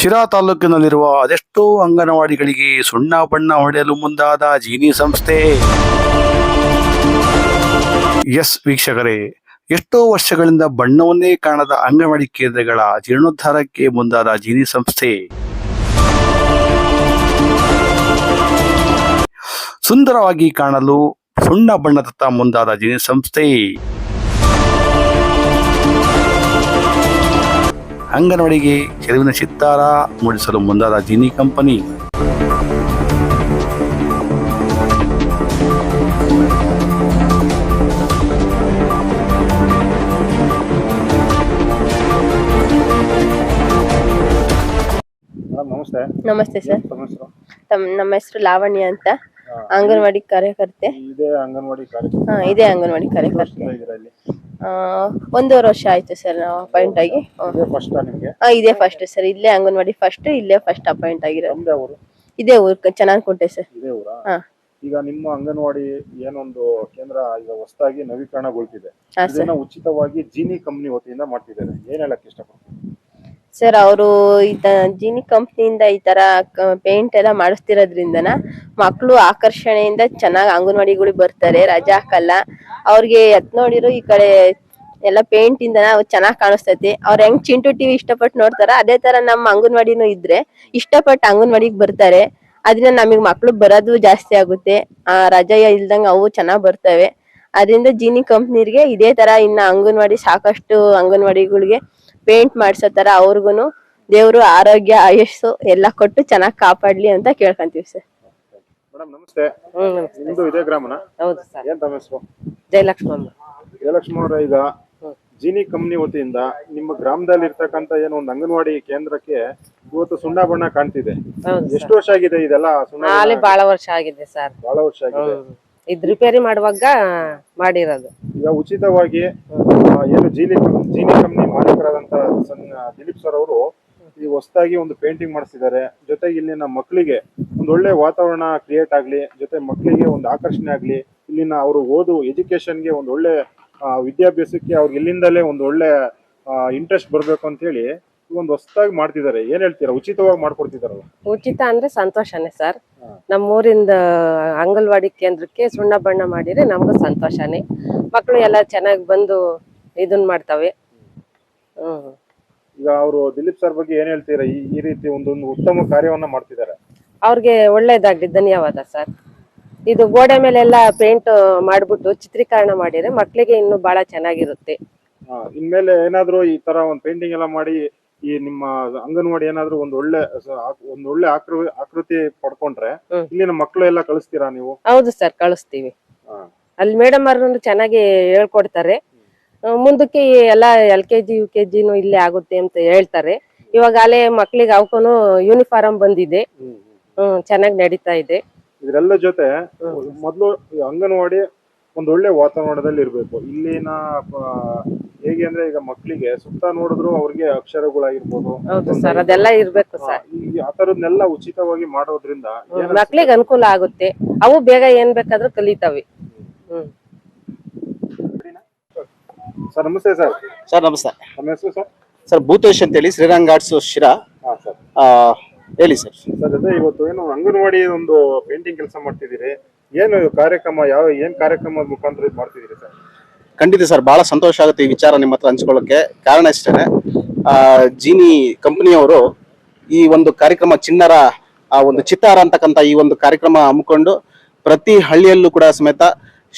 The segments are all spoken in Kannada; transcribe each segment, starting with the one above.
ಶಿರಾ ತಾಲೂಕಿನಲ್ಲಿರುವ ಅದೆಷ್ಟೋ ಅಂಗನವಾಡಿಗಳಿಗೆ ಸುಣ್ಣ ಬಣ್ಣ ಹೊಡೆಯಲು ಮುಂದಾದ ಜೀನಿ ಸಂಸ್ಥೆ. ಎಸ್ ವೀಕ್ಷಕರೇ, ಎಷ್ಟೋ ವರ್ಷಗಳಿಂದ ಬಣ್ಣವನ್ನೇ ಕಾಣದ ಅಂಗನವಾಡಿ ಕೇಂದ್ರಗಳ ಜೀರ್ಣೋದ್ಧಾರಕ್ಕೆ ಮುಂದಾದ ಜೀನಿ ಸಂಸ್ಥೆ. ಸುಂದರವಾಗಿ ಕಾಣಲು ಸುಣ್ಣ ಬಣ್ಣದತ್ತ ಮುಂದಾದ ಜೀನಿ ಸಂಸ್ಥೆ. ಅಂಗನವಾಡಿಗೆ ಚೆಲುವಿನ ಚಿತ್ತಾರ ಮೂಡಿಸಲು ಮುಂದಾದ ಜೀನಿ ಕಂಪನಿ. ನಮಸ್ತೆ. ನಮಸ್ತೆ ಸರ್. ತಮ್ಮ ನಮ್ಮ ಹೆಸರು ಲಾವಣ್ಯ ಅಂತ. ಅಂಗನವಾಡಿ ಕಾರ್ಯಕರ್ತೆ. ಇದೆ ಅಂಗನವಾಡಿ ಕಾರ್ಯಕರ್ತೆ. ಹಾ ಇದೇ ಅಂಗನವಾಡಿ ಕಾರ್ಯಕರ್ತೆ. ಆ, ಒಂದೂವರೆ ವರ್ಷ ಆಯ್ತು ಸರ್ ನಾವು ಅಪಾಯಿಂಟ್ ಆಗಿ. ಹ್ಮ್. ಇದೇ ಫಸ್ಟ್ ನಿಮ್ಗೆ? ಆ, ಇದೇ ಫಸ್ಟ್ ಸರ್. ಇಲ್ಲೇ ಅಂಗನವಾಡಿ ಫಸ್ಟ್ ಇಲ್ಲೇ ಫಸ್ಟ್ ಅಪಾಯಿಂಟ್ ಆಗಿರೋದು. ನಮ್ದೇ ಊರು? ಇದೇ ಊರ್ ಚೆನ್ನಾಗಿ ಕೊಟ್ಟೆ ಸರ್. ಇದೇ ಊರಾ? ಹಾ. ಈಗ ನಿಮ್ಮ ಅಂಗನವಾಡಿ ಏನೊಂದು ಕೇಂದ್ರ ಈಗ ಹೊಸದಾಗಿ ನವೀಕರಣಗೊಳ್ತಿದೆ. ಹಾ ಸರ್. ಇದನ್ನ ಉಚಿತವಾಗಿ ಜೀನಿ ಕಂಪನಿ ವತಿಯಿಂದ ಮಾಡ್ತಿದ್ದಾರೆ. ಏನ್ ಹೇಳಕ್ ಇಷ್ಟಪಡ್ತೀನಿ ಸರ್ ಅವರು ಈ ಜಿನಿ ಕಂಪ್ನಿಯಿಂದ ಈ ತರ ಪೇಂಟ್ ಎಲ್ಲ ಮಾಡಿಸ್ತಿರೋದ್ರಿಂದನ ಮಕ್ಕಳು ಆಕರ್ಷಣೆಯಿಂದ ಚೆನ್ನಾಗಿ ಅಂಗನವಾಡಿಗಳಿಗೆ ಬರ್ತಾರೆ, ರಜಾ ಹಾಕಲ್ಲ. ಅವ್ರಿಗೆ ಎತ್ ನೋಡಿರೋ ಈ ಕಡೆ ಎಲ್ಲ ಪೇಂಟ್ ಇಂದ ಚೆನ್ನಾಗಿ ಕಾಣಿಸ್ತೈತಿ. ಅವ್ರ ಹೆಂಗ್ ಚಿಂಟು ಟಿವಿ ಇಷ್ಟಪಟ್ಟು ನೋಡ್ತಾರ ಅದೇ ತರ ನಮ್ಮ ಅಂಗನವಾಡಿನೂ ಇದ್ರೆ ಇಷ್ಟಪಟ್ಟು ಅಂಗನವಾಡಿಗೆ ಬರ್ತಾರೆ. ಅದರಿಂದ ನಮಗ್ ಮಕ್ಳು ಬರೋದು ಜಾಸ್ತಿ ಆಗುತ್ತೆ. ಆ, ರಜಾ ಇಲ್ದಂಗ ಅವು ಚೆನ್ನಾಗ್ ಬರ್ತವೆ. ಅದರಿಂದ ಜೀನಿ ಕಂಪ್ನಿರ್ಗೆ ಇದೇ ತರ ಇನ್ನ ಅಂಗನವಾಡಿ ಸಾಕಷ್ಟು ಅಂಗನವಾಡಿಗಳಿಗೆ ಪೇಂಟ್ ಮಾಡ್ಸೋ ತರ ಅವ್ರಿಗೂನು ದೇವ್ರು ಆರೋಗ್ಯ ಆಯಸ್ಸು ಎಲ್ಲ ಕೊಟ್ಟು ಚೆನ್ನಾಗಿ ಕಾಪಾಡ್ಲಿ ಅಂತ ಕೇಳ್ಕೊಂತೀವಿ ಸರ್. ಮೇಡಮ್ ನಮಸ್ತೆ. ನಿಮ್ದು ಇದೇ ಗ್ರಾಮನ? ಹೌದು ಸರ್. ಏನ್ ತಮ್ಮ ಹೆಸರು? ಜಯಲಕ್ಷ್ಮಮ್ಮ ಜಯಲಕ್ಷ್ಮಿ ಅವರ ಈಗ ಜೀನಿ ಕಂಪನಿ ವತಿಯಿಂದ ನಿಮ್ಮ ಗ್ರಾಮದಲ್ಲಿ ಇರ್ತಕ್ಕಂತ ಏನೋ ಒಂದು ಅಂಗನವಾಡಿ ಕೇಂದ್ರಕ್ಕೆ ಇವತ್ತು ಸುಣ್ಣ ಬಣ್ಣ ಕಾಣ್ತಿದೆ. ಹೌದು ಎಷ್ಟು ವರ್ಷ ಆಗಿದೆ ಇದೆಲ್ಲ ಸುಣ್ಣ ಬಣ್ಣ? ಬಹಳ ವರ್ಷ ಆಗಿದೆ ಸರ್. ಬಹಳ ವರ್ಷ ಆಗಿದೆ. ಇದ್ ರಿಪೇರಿ ಮಾಡುವಾಗ ಮಾಡಿರೋದು. ಈಗ ಉಚಿತವಾಗಿ ಆ, ಏನು ಜೀನಿ ಜೀನಿ ಕಂಪನಿ ಮಾಲೀಕರಾದಂತ ಸಣ್ಣ ದಿಲೀಪ್ ಸರ್ ಅವರು ಈ ಹೊಸದಾಗಿ ಒಂದು ಪೇಂಟಿಂಗ್ ಮಾಡಿಸಿದ್ದಾರೆ. ಜೊತೆಗೆ ಇಲ್ಲಿನ ಮಕ್ಕಳಿಗೆ ಒಂದು ಒಳ್ಳೆ ವಾತಾವರಣ ಕ್ರಿಯೇಟ್ ಆಗ್ಲಿ ಜೊತೆ ಮಕ್ಕಳಿಗೆ ಒಂದು ಆಕರ್ಷಣೆ ಆಗ್ಲಿ ಇಲ್ಲಿನ ಅವರು ಓದು ಎಜುಕೇಶನ್ಗೆ ಒಂದು ಒಳ್ಳೆ ವಿದ್ಯಾಭ್ಯಾಸಕ್ಕೆ ಅವ್ರಿಗೆ ಇಲ್ಲಿಂದಲೇ ಒಂದು ಒಳ್ಳೆ ಇಂಟ್ರೆಸ್ಟ್ ಬರಬೇಕು ಅಂತ ಹೇಳಿ ಒಂದು ಹೊಸದಾಗಿ ಮಾಡ್ತಿದ್ದಾರೆ. ಏನ್ ಹೇಳ್ತೀರಾ? ಉಚಿತವಾಗಿ ಮಾಡ್ಕೊಡ್ತಿದಾರಲ್ಲ ಉಚಿತ ಅಂದ್ರೆ ಸಂತೋಷನೇ ಸರ್. ನಮ್ಮೂರಿಂದ ಅಂಗನವಾಡಿ ಕೇಂದ್ರಕ್ಕೆ ಸುಣ್ಣ ಬಣ್ಣ ಮಾಡಿದ್ರೆ ನಮ್ಗೂ ಸಂತೋಷನೇ. ಮಕ್ಕಳು ಎಲ್ಲ ಚೆನ್ನಾಗಿ ಬಂದು ಇದನ್ ಮಾಡ್ತಾವೆ. ಹ್ಮ್. ಈಗ ಅವರು ದಿಲೀಪ್ ಸರ್ ಬಗ್ಗೆ ಏನ್ ಹೇಳ್ತೀರಾ? ಈ ಈ ರೀತಿ ಒಂದೊಂದು ಉತ್ತಮ ಕಾರ್ಯವನ್ನ ಮಾಡ್ತಿದ್ದಾರೆ. ಅವ್ರಿಗೆ ಒಳ್ಳೇದಾಗ್ಲಿ ಧನ್ಯವಾದ ಸರ್. ಇದು ಗೋಡೆ ಮೇಲೆಲ್ಲ ಪೇಂಟ್ ಮಾಡ್ಬಿಟ್ಟು ಚಿತ್ರೀಕರಣ ಮಾಡಿದ್ರೆ ಮಕ್ಕಳಿಗೆ ಇನ್ನು ಬಹಳ ಚೆನ್ನಾಗಿರುತ್ತೆ. ಆ, ಇನ್ಮೇಲೆ ಏನಾದ್ರು ಈ ತರ ಒಂದು ಪೇಂಟಿಂಗ್ ಎಲ್ಲ ಮಾಡಿ ಈ ನಿಮ್ಮ ಅಂಗನವಾಡಿ ಏನಾದ್ರು ಒಂದು ಒಳ್ಳೆ ಸ- ಆಕ್- ಒಂದು ಒಳ್ಳೆ ಆಕೃ ಆಕೃತಿ ಪಡ್ಕೊಂಡ್ರೆ ಹ್ಮ್. ಇಲ್ಲಿನ ಮಕ್ಕಳು ಎಲ್ಲ ಕಳಿಸ್ತೀರಾ ನೀವು? ಹೌದು ಸರ್ ಕಳಿಸ್ತೀವಿ. ಆ, ಅಲ್ಲಿ ಮೇಡಮ್ ಅವ್ರನ್ನು ಚೆನ್ನಾಗಿ ಹೇಳ್ಕೊಡ್ತಾರೆ. ಮುಂದಕ್ಕೆ ಎಲ್ಲ L K G U K ಜಿನು ಇಲ್ಲೇ ಆಗುತ್ತೆ ಅಂತ ಹೇಳ್ತಾರೆ. ಇವಾಗ ಅಲ್ಲೇ ಮಕ್ಳಿಗೆ ಅವಕ್ಕೂ ಯೂನಿಫಾರ್ಮ್ ಬಂದಿದೆ. ಹ್ಮ್ ಚೆನ್ನಾಗಿ ನಡೀತಾ ಇದೆ. ಇದ್ರೆಲ್ಲ ಜೊತೆ ಮೊದಲು ಅಂಗನವಾಡಿ ಒಂದು ಒಳ್ಳೆ ವಾತಾವರಣದಲ್ಲಿ ಇರ್ಬೇಕು. ಇಲ್ಲಿನ ಹೇಗೆ ಅಂದ್ರೆ ಈಗ ಮಕ್ಕಳಿಗೆ ಸುತ್ತ ನೋಡಿದ್ರು ಅವ್ರಿಗೆ ಅಕ್ಷರಗಳಾಗಿರ್ಬೋದು ಹೌದು ಸರ್ ಅದೆಲ್ಲ ಇರ್ಬೇಕು ಸರ್. ಆತರದ್ನೆಲ್ಲ ಉಚಿತವಾಗಿ ಮಾಡೋದ್ರಿಂದ ಮಕ್ಳಿಗೆ ಅನುಕೂಲ ಆಗುತ್ತೆ. ಅವು ಬೇಗ ಏನ್ ಬೇಕಾದ್ರೂ ಕಲಿತಾವೆ. ಹ್ಮ್. ಸರ್ ನಮಸ್ತೆ ಸರ್. ಸರ್ ನಮಸ್ತೆ. ನಮ್ಮ ಹೆಸರು ಸರ್? ಸರ್ ಭೂತೇಶ್ ಅಂತೇಳಿ ಶ್ರೀರಂಗ್ ಆರ್ಟ್ಸ್ ಶಿರಾ. ಹಾ ಸರ್. ಆ, ಹೇಳಿ ಸರ್. ಸರ್ ಅದೇ ಇವತ್ತು ಏನು ಅಂಗನವಾಡಿ ಒಂದು ಪೇಂಟಿಂಗ್ ಕೆಲಸ ಮಾಡ್ತಿದ್ದೀರಿ. ಏನು ಇದು ಕಾರ್ಯಕ್ರಮ ಯಾವ ಏನ್ ಕಾರ್ಯಕ್ರಮದ ಮುಖಾಂತರ ಇದು ಮಾಡ್ತಿದ್ದೀರಿ ಸರ್? ಖಂಡಿತ ಸರ್ ಬಹಳ ಸಂತೋಷ ಆಗುತ್ತೆ ಈ ವಿಚಾರ ನಿಮ್ಮ ಹತ್ರ ಹಂಚ್ಕೊಳ್ಳೋಕೆ. ಕಾರಣ ಇಷ್ಟೇ ಜೀನಿ ಕಂಪನಿಯವರು ಈ ಒಂದು ಕಾರ್ಯಕ್ರಮ ಚಿನ್ನರ ಆ ಒಂದು ಚಿತ್ತಾರ ಅಂತಕ್ಕಂಥ ಈ ಒಂದು ಕಾರ್ಯಕ್ರಮ ಹಮ್ಮಿಕೊಂಡು ಪ್ರತಿ ಹಳ್ಳಿಯಲ್ಲೂ ಕೂಡ ಸಮೇತ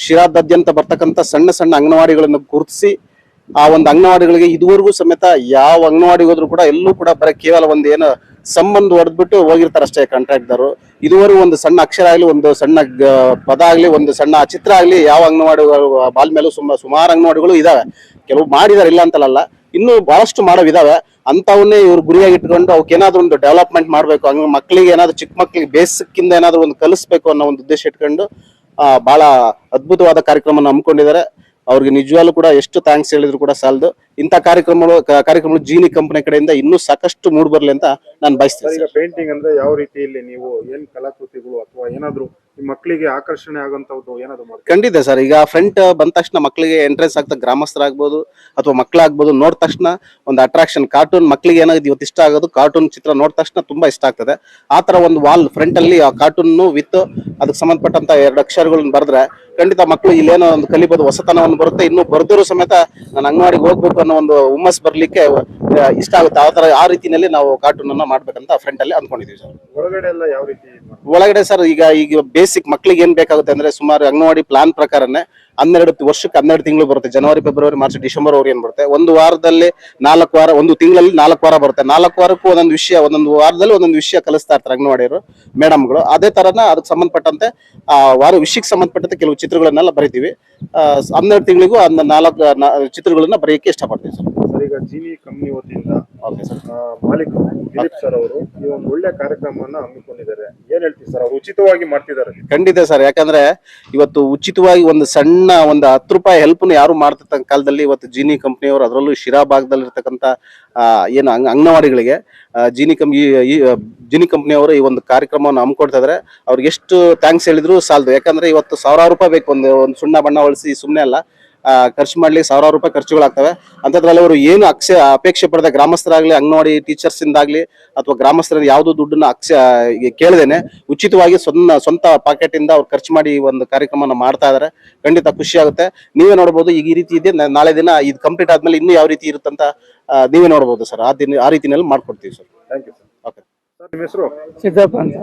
ಶಿರಾದಾದ್ಯಂತ ಬರ್ತಕ್ಕಂಥ ಸಣ್ಣ ಸಣ್ಣ ಅಂಗನವಾಡಿಗಳನ್ನು ಗುರುತಿಸಿ ಆ ಒಂದು ಅಂಗನವಾಡಿಗಳಿಗೆ ಇದುವರೆಗೂ ಸಮೇತ ಯಾವ ಅಂಗನವಾಡಿಗೆ ಹೋದ್ರು ಕೂಡ ಎಲ್ಲೂ ಕೂಡ ಬರೀ ಕೇವಲ ಒಂದು ಏನು ಸಂಬಂಧ ಹೊಡೆದ್ಬಿಟ್ಟು ಹೋಗಿರ್ತಾರೆ ಅಷ್ಟೇ ಕಾಂಟ್ರಾಕ್ಟ್ದವರು ಇದುವರೆಗೂ ಒಂದು ಸಣ್ಣ ಅಕ್ಷರ ಆಗಲಿ, ಒಂದು ಸಣ್ಣ ಪದ ಆಗಲಿ, ಒಂದು ಸಣ್ಣ ಚಿತ್ರ ಆಗಲಿ ಯಾವ ಅಂಗನವಾಡಿ ಬಾಲ್ ಮೇಲೂ ಸುಮಾರು ಸುಮಾರು ಅಂಗನವಾಡಿಗಳು ಇದಾವೆ. ಕೆಲವು ಮಾಡಿದಾರೆ ಇಲ್ಲ ಅಂತಲ್ಲ ಇನ್ನೂ ಬಹಳಷ್ಟು ಮಾಡೋವಿದಾವೆ ಅಂತವನ್ನೇ ಇವ್ರು ಗುರಿಯಾಗಿ ಇಟ್ಕೊಂಡು ಅವಕ್ಕೆ ಏನಾದ್ರು ಒಂದು ಡೆವಲಪ್ಮೆಂಟ್ ಮಾಡಬೇಕು, ಹಂಗ ಮಕ್ಕಳಿಗೆ ಏನಾದ್ರು ಚಿಕ್ಕ ಮಕ್ಕಳಿಗೆ ಬೇಸಿಕ್ಕಿಂದ ಏನಾದ್ರು ಒಂದು ಕಲಿಸ್ಬೇಕು ಅನ್ನೋ ಒಂದು ಉದ್ದೇಶ ಇಟ್ಕೊಂಡು ಬಹಳ ಅದ್ಭುತವಾದ ಕಾರ್ಯಕ್ರಮವನ್ನು ಹಮ್ಮಿಕೊಂಡಿದ್ದಾರೆ. ಅವ್ರಿಗೆ ನಿಜವಾಗ್ಲೂ ಕೂಡ ಎಷ್ಟು ಥ್ಯಾಂಕ್ಸ್ ಹೇಳಿದ್ರು ಕೂಡ ಸಾಲದು. ಇಂಥ ಕಾರ್ಯಕ್ರಮಗಳು ಕಾರ್ಯಕ್ರಮಗಳು ಜೀನಿ ಕಂಪನಿ ಕಡೆಯಿಂದ ಇನ್ನೂ ಸಾಕಷ್ಟು ಮೂಡ್ ಬರ್ಲಿ ಅಂತ ನಾನು ಬಯಸ್ತೇನೆ ಪೇಂಟಿಂಗ್ ಅಂದ್ರೆ ಯಾವ ರೀತಿಯಲ್ಲಿ ನೀವು ಏನ್ ಕಲಾಕೃತಿಗಳು ಅಥವಾ ಏನಾದ್ರು ಮಕ್ಕಳಿಗೆ ಆಕರ್ಷಣೆ ಆಗುವಂತದ್ದು ಏನಾದ್ರು ಮಾಡಿ ಖಂಡಿತ ಸರ್. ಈಗ ಫ್ರಂಟ್ ಬಂದ ತಕ್ಷಣ ಮಕ್ಕಳಿಗೆ ಎಂಟ್ರೆನ್ಸ್ ಆಗ್ತಾ ಗ್ರಾಮಸ್ಥರಾಗ್ಬೋದು ಅಥವಾ ಮಕ್ಕಳಾಗ್ಬೋದು ನೋಡಿದ ತಕ್ಷಣ ಒಂದು ಅಟ್ರಾಕ್ಷನ್ ಕಾರ್ಟೂನ್ ಮಕ್ಕಳಿಗೆ ಏನಾಗುತ್ತೆ ಇವತ್ತು ಇಷ್ಟ ಆಗೋದು ಕಾರ್ಟೂನ್ ಚಿತ್ರ ನೋಡಿದ ತಕ್ಷಣ ತುಂಬಾ ಇಷ್ಟ ಆಗ್ತದೆ. ಆ ತರ ಒಂದು ವಾಲ್ ಫ್ರಂಟ್ ಅಲ್ಲಿ ಆ ಕಾರ್ಟೂನ್ ವಿತ್ ಅದಕ್ಕೆ ಸಂಬಂಧಪಟ್ಟಂತ ಎರಡು ಅಕ್ಷರಗಳನ್ನ ಬರೆದ್ರೆ ಖಂಡಿತ ಮಕ್ಕಳು ಇಲ್ಲೇನೋ ಒಂದು ಕಲಿಬೋದು ಹೊಸತನವನ್ನು ಬರುತ್ತೆ. ಇನ್ನು ಬರ್ದಿರೋ ಸಮೇತ ನಾನು ಅಂಗನವಾಡಿಗೆ ಹೋಗ್ಬೇಕು ಅನ್ನೋ ಒಂದು ಹುಮ್ಮಸ್ ಬರ್ಲಿಕ್ಕೆ ಇಷ್ಟ ಆಗುತ್ತೆ. ಆ ತರ ಆ ರೀತಿಯಲ್ಲಿ ನಾವು ಕಾರ್ಟೂನ್ ಅನ್ನ ಮಾಡ್ಬೇಕಂತ ಫ್ರಂಟ್ ಅಲ್ಲಿ ಅಂದ್ಕೊಂಡಿದೀವಿ ಸರ್. ಒಳಗಡೆ ಎಲ್ಲ ಯಾವ ರೀತಿ ಒಳಗಡೆ ಸರ್ ಈಗ ಈಗ ಬೇಸಿಕ್ ಮಕ್ಕಳಿಗೆ ಏನ್ ಬೇಕಾಗುತ್ತೆ ಅಂದ್ರೆ ಸುಮಾರು ಅಂಗನವಾಡಿ ಪ್ಲಾನ್ ಪ್ರಕಾರನೇ ಹನ್ನೆರಡು ವರ್ಷಕ್ಕೆ ಹನ್ನೆರಡು ತಿಂಗಳು ಬರುತ್ತೆ. ಜನವರಿ ಫೆಬ್ರವರಿ ಮಾರ್ಚ್ ಡಿಸೆಂಬರ್ ಅವ್ರು ಏನ್ ಬರುತ್ತೆ? ಒಂದು ವಾರದಲ್ಲಿ ನಾಲ್ಕು ವಾರ ಒಂದು ತಿಂಗಳಲ್ಲಿ ನಾಲ್ಕು ವಾರ ಬರುತ್ತೆ. ನಾಲ್ಕು ವಾರಕ್ಕೂ ಒಂದೊಂದು ವಿಷಯ ಒಂದೊಂದು ವಾರದಲ್ಲಿ ಒಂದೊಂದು ವಿಷಯ ಕಲಿಸ್ತಾ ಇರ್ತಾರೆ ಅಂಗನವಾಡಿಯವರು ಮೇಡಮ್ಗಳು. ಅದೇ ತರನ ಅದಕ್ಕೆ ಸಂಬಂಧಪಟ್ಟಂತೆ ಆ ವಾರ ವಿಷಯಕ್ಕೆ ಸಂಬಂಧಪಟ್ಟಂತೆ ಕೆಲವು ಚಿತ್ರಗಳನ್ನೆಲ್ಲ ಬರಿತೀವಿ. ಹನ್ನೆರಡು ತಿಂಗಳಿಗೂ ಒಂದು ನಾಲ್ಕು ಚಿತ್ರಗಳನ್ನ ಬರೆಯಕ್ಕೆ ಇಷ್ಟಪಡ್ತೀವಿ ಸರ್. ಸರ್ ಈಗ ಜೀನಿ ಕಂಪ್ನಿ ವತಿಯಿಂದ ದಿಲೀಪ್ ಸರ್ ಅವರು ಈ ಒಂದು ಒಳ್ಳೆ ಕಾರ್ಯಕ್ರಮವನ್ನ ಹಮ್ಮಿಕೊಂಡಿದ್ದಾರೆ. ಏನ್ ಹೇಳ್ತೀವಿ ಸರ್ ಅವ್ರು ಉಚಿತವಾಗಿ ಮಾಡ್ತಿದ್ದಾರೆ? ಖಂಡಿತ ಸರ್ ಯಾಕಂದ್ರೆ ಇವತ್ತು ಉಚಿತವಾಗಿ ಒಂದು ಸಣ್ಣ ಒಂದು ಹತ್ತು ರೂಪಾಯಿ ಹೆಲ್ಪ್ ಯಾರು ಮಾಡ್ತಿರ್ತ ಕಾಲದಲ್ಲಿ ಇವತ್ತು ಜೀನಿ ಕಂಪ್ನಿಯವರು ಅದರಲ್ಲೂ ಶಿರಾ ಭಾಗದಲ್ಲಿ ಇರ್ತಕ್ಕಂಥ ಏನು ಅಂಗ, ಅಂಗನವಾಡಿಗಳಿಗೆ ಜೀನಿ ಕಂಪ್ ಈ ಜೀನಿ ಕಂಪ್ನಿಯವರು ಈ ಒಂದು ಕಾರ್ಯಕ್ರಮವನ್ನು ಹಮ್ಮಿಕೊಡ್ತಾ ಇದ್ದಾರೆ ಅವ್ರಿಗೆ ಎಷ್ಟು ಥ್ಯಾಂಕ್ಸ್ ಹೇಳಿದ್ರು ಸಾಲದು. ಯಾಕಂದ್ರೆ ಇವತ್ತು ಸಾವಿರಾರು ರೂಪಾಯಿ ಬೇಕು ಒಂದು ಒಂದು ಸುಣ್ಣ ಬಣ್ಣ ಹೊಳಿಸಿ ಸುಮ್ಮನೆ ಅಲ್ಲ. ಖರ್ಚು ಮಾಡ್ಲಿಕ್ಕೆ ಸಾವಿರಾರು ರೂಪಾಯಿ ಖರ್ಚುಗಳಾಗ್ತವೆ. ಅಂತದ್ರಲ್ಲಿ ಅವರು ಏನು ಅಕ್ಷ ಅಪೇಕ್ಷೆ ಪಡೆದ ಗ್ರಾಮಸ್ಥರಾಗ್ಲಿ ಅಂಗನವಾಡಿ ಟೀಚರ್ಸ್ ಇಂದಾಗ್ಲಿ ಅಥವಾ ಗ್ರಾಮಸ್ಥರ ಯಾವುದು ದುಡ್ಡನ್ನ ಅಕ್ಷ ಕೇಳಿದೇನೆ ಉಚಿತವಾಗಿ ಸ್ವಂತ ಸ್ವಂತ ಪಾಕೆಟ್ ಇಂದ ಅವ್ರು ಖರ್ಚು ಮಾಡಿ ಒಂದು ಕಾರ್ಯಕ್ರಮನ ಮಾಡ್ತಾ ಇದಾರೆ. ಖಂಡಿತ ಖುಷಿ ಆಗುತ್ತೆ. ನೀವೇ ನೋಡಬಹುದು ಈಗ ಈ ರೀತಿ ಇದೆ. ನಾಳೆ ದಿನ ಇದು ಕಂಪ್ಲೀಟ್ ಆದ್ಮೇಲೆ ಇನ್ನೂ ಯಾವ ರೀತಿ ಇರುತ್ತಂತ ನೀವೇ ನೋಡಬಹುದು ಸರ್. ಆ ದಿನ ಆ ರೀತಿನಲ್ಲಿ ಮಾಡ್ಕೊಡ್ತೀವಿ sir. Thank you sir okay sir ನಿಮ್ಮ ಹೆಸರು? ಸಿದ್ದಪ್ಪ ಅಂತ.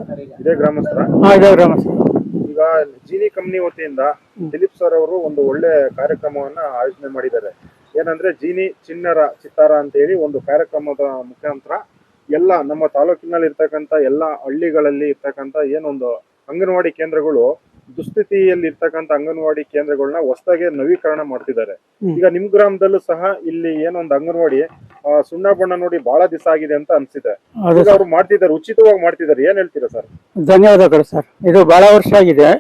ಇದೇ ಗ್ರಾಮಸ್ಥರ? ಹಾಂ ಇದೇ ಗ್ರಾಮಸ್ಥರ. ಸರ್ ಈಗ ಜೀನಿ ಕಂಪ್ನಿ ವತಿಯಿಂದ ದಿಲೀಪ್ ಸರ್ ಅವರು ಒಂದು ಒಳ್ಳೆ ಕಾರ್ಯಕ್ರಮವನ್ನ ಆಯೋಜನೆ ಮಾಡಿದ್ದಾರೆ. ಏನಂದ್ರೆ ಜೀನಿ ಚಿನ್ನರ ಚಿತ್ತಾರ ಅಂತ ಹೇಳಿ ಒಂದು ಕಾರ್ಯಕ್ರಮದ ಮುಖಾಂತರ ಎಲ್ಲ ನಮ್ಮ ತಾಲೂಕಿನಲ್ಲಿ ಇರ್ತಕ್ಕಂಥ ಎಲ್ಲ ಹಳ್ಳಿಗಳಲ್ಲಿ ಇರ್ತಕ್ಕಂಥ ಏನೊಂದು ಅಂಗನವಾಡಿ ಕೇಂದ್ರಗಳು ದುಸ್ಥಿತಿಯಲ್ಲಿ ಇರ್ತಕ್ಕಂಥ ಅಂಗನವಾಡಿ ಕೇಂದ್ರಗಳನ್ನ ಹೊಸದಾಗಿ ನವೀಕರಣ ಮಾಡ್ತಿದ್ದಾರೆ. ಈಗ ನಿಮ್ ಗ್ರಾಮದಲ್ಲೂ ಸಹ ಇಲ್ಲಿ ಏನೊಂದು ಅಂಗನವಾಡಿ ಸುಣ್ಣ ಬಣ್ಣ ನೋಡಿ ಬಹಳ ದಿವಸ ಆಗಿದೆ ಅಂತ ಅನ್ಸಿದೆ. ಅವ್ರು ಮಾಡ್ತಿದ್ದಾರೆ ಉಚಿತವಾಗಿ ಮಾಡ್ತಿದ್ದಾರೆ. ಏನ್ ಹೇಳ್ತೀರಾ ಸರ್? ಧನ್ಯವಾದಗಳು ಸರ್. ಇದು ಬಹಳ ವರ್ಷ ಆಗಿದೆ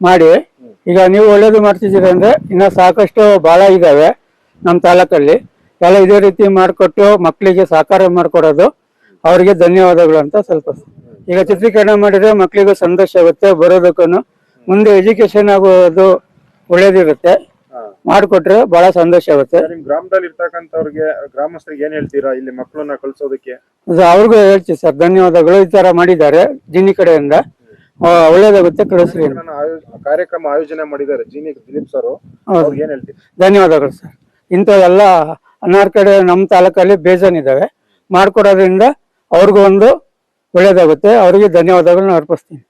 ಮಾಡಿ. ಈಗ ನೀವು ಒಳ್ಳೇದು ಮಾಡ್ತಿದ್ದೀರಿ ಅಂದ್ರೆ ಇನ್ನ ಸಾಕಷ್ಟು ಬಹಳ ಇದಾವೆ ನಮ್ಮ ತಾಲೂಕಲ್ಲಿ. ಎಲ್ಲ ಇದೇ ರೀತಿ ಮಾಡಿಕೊಟ್ಟು ಮಕ್ಕಳಿಗೆ ಸಹಕಾರ ಮಾಡಿಕೊಡೋದು ಅವರಿಗೆ ಧನ್ಯವಾದಗಳು ಅಂತ ಸ್ವಲ್ಪ. ಈಗ ಚಿತ್ರೀಕರಣ ಮಾಡಿದ್ರೆ ಮಕ್ಕಳಿಗೂ ಸಂತೋಷ ಆಗುತ್ತೆ ಬರೋದಕ್ಕೂ ಮುಂದೆ ಎಜುಕೇಶನ್ ಆಗೋದು ಒಳ್ಳೇದಿರುತ್ತೆ. ಮಾಡಿಕೊಟ್ರೆ ಬಹಳ ಸಂತೋಷ ಆಗುತ್ತೆ. ನಿಮ್ ಗ್ರಾಮದಲ್ಲಿ ಇರ್ತಕ್ಕಂಥವ್ರಿಗೆ ಗ್ರಾಮಸ್ಥರಿಗೆ ಏನ್ ಹೇಳ್ತೀರಾ? ಇಲ್ಲಿ ಮಕ್ಕಳನ್ನ ಕಳ್ಸೋದಕ್ಕೆ. ಅದು ಅವ್ರಿಗೂ ಹೇಳ್ತೀವಿ ಸರ್ ಧನ್ಯವಾದಗಳು. ಈ ತರ ಮಾಡಿದ್ದಾರೆ ಜಿನಿ ಕಡೆಯಿಂದ. ಆ, ಒಳ್ಳೇದಾಗುತ್ತೆ ಕಳಿಸ್ರಿ ಅಂತ. ಕಾರ್ಯಕ್ರಮನ ಆಯೋ- ಕಾರ್ಯಕ್ರಮ ಆಯೋಜನೆ ಮಾಡಿದ್ದಾರೆ ಜೀನಿ ದಿಲೀಪ್ ಸರ್. ಅವ್ರಿಗೆ ಏನ್ ಹೇಳ್ತೀರಿ? ಧನ್ಯವಾದಗಳು ಸರ್. ಇಂಥವೆಲ್ಲ ಅನ್ನಾರ್ ಕಡೆ ನಮ್ಮ ತಾಲೂಕಲ್ಲಿ ಬೇಜಾನ್ ಇದಾವೆ ಮಾಡ್ಕೊಡೋದ್ರಿಂದ ಅವ್ರಿಗೂ ಒಂದು ಒಳ್ಳೇದಾಗುತ್ತೆ. ಅವರಿಗೆ ಧನ್ಯವಾದಗಳನ್ನ ಅರ್ಪಿಸ್ತೀನಿ.